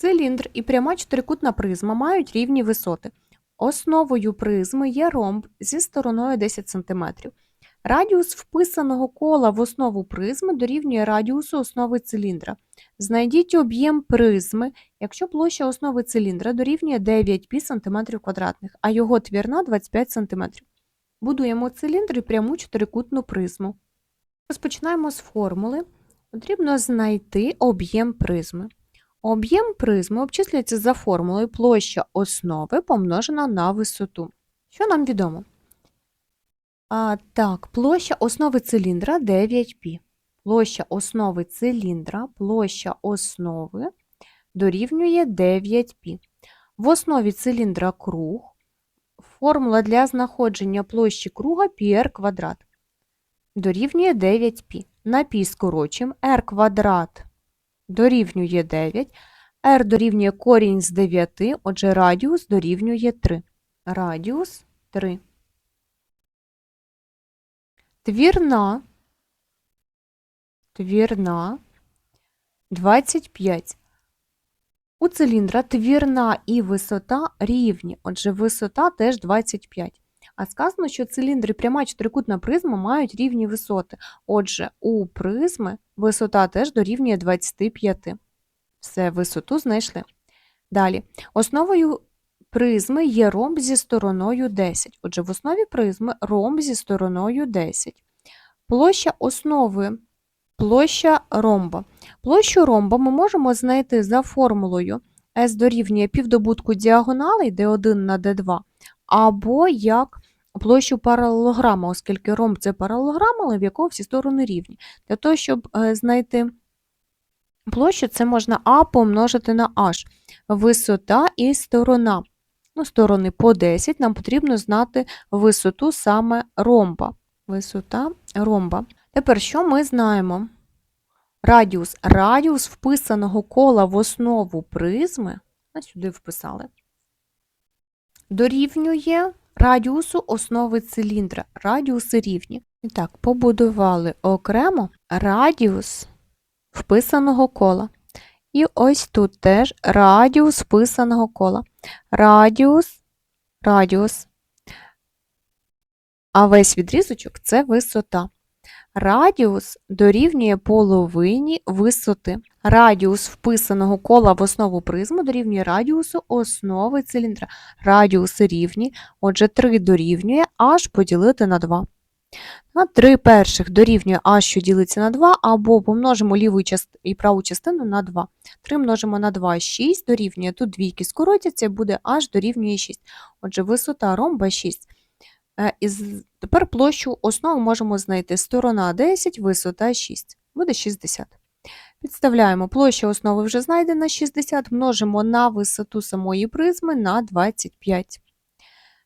Циліндр і пряма чотирикутна призма мають рівні висоти. Основою призми є ромб зі стороною 10 см. Радіус вписаного кола в основу призми дорівнює радіусу основи циліндра. Знайдіть об'єм призми, якщо площа основи циліндра дорівнює 9 пі см квадратних, а його твірна 25 см. Будуємо циліндр і пряму чотирикутну призму. Розпочинаємо з формули. Потрібно знайти об'єм призми. Об'єм призми обчислюється за формулою площа основи помножена на висоту. Що нам відомо? А, так, площа основи циліндра 9π. Площа основи циліндра, площа основи дорівнює 9π. В основі циліндра круг. Формула для знаходження площі круга πr квадрат дорівнює 9π. На π скорочимо r квадрат дорівнює 9, r дорівнює корінь з 9, отже радіус дорівнює 3. Радіус 3. Твірна, твірна 25. У циліндра твірна і висота рівні, отже висота теж 25. А сказано, що циліндр і пряма чотирикутна призма мають рівні висоти. Отже, у призми висота теж дорівнює 25. Все, висоту знайшли. Далі. Основою призми є ромб зі стороною 10. Отже, в основі призми ромб зі стороною 10. Площа основи, площа ромба. Площу ромба ми можемо знайти за формулою S дорівнює півдобутку діагоналей D1 на D2, або як площу паралелограма, оскільки ромб це паралелограм, але в якого всі сторони рівні. Для того, щоб е, знайти площу, це можна А помножити на H. Висота і сторона. Ну, сторони по 10, нам потрібно знати висоту саме ромба. Висота ромба. Тепер що ми знаємо? Радіус. Радіус вписаного кола в основу призми, сюди вписали, дорівнює радіусу основи циліндра. Радіуси рівні. І так, побудували окремо радіус вписаного кола. І ось тут теж радіус вписаного кола. Радіус, радіус. А весь відрізочок це висота. Радіус дорівнює половині висоти. Радіус вписаного кола в основу призму дорівнює радіусу основи циліндра. Радіуси рівні, отже, 3 дорівнює h поділити на 2. На 3 перших дорівнює h, що ділиться на 2, або помножимо ліву і праву частину на 2. 3 множимо на 2 – 6 дорівнює, тут двійки скоротяться, буде h дорівнює 6. Отже, висота ромба 6. Е, І тепер площу основи можемо знайти. Сторона 10, висота 6. Буде 60. Підставляємо площа основи вже знайдена 60, множимо на висоту самої призми на 25.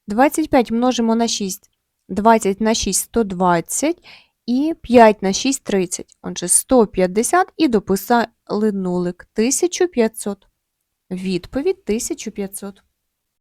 25 множимо на 6. 20 на 6 – 120 і 5 на 6 – 30. Отже, 150 і дописали нулик 1500. Відповідь 1500.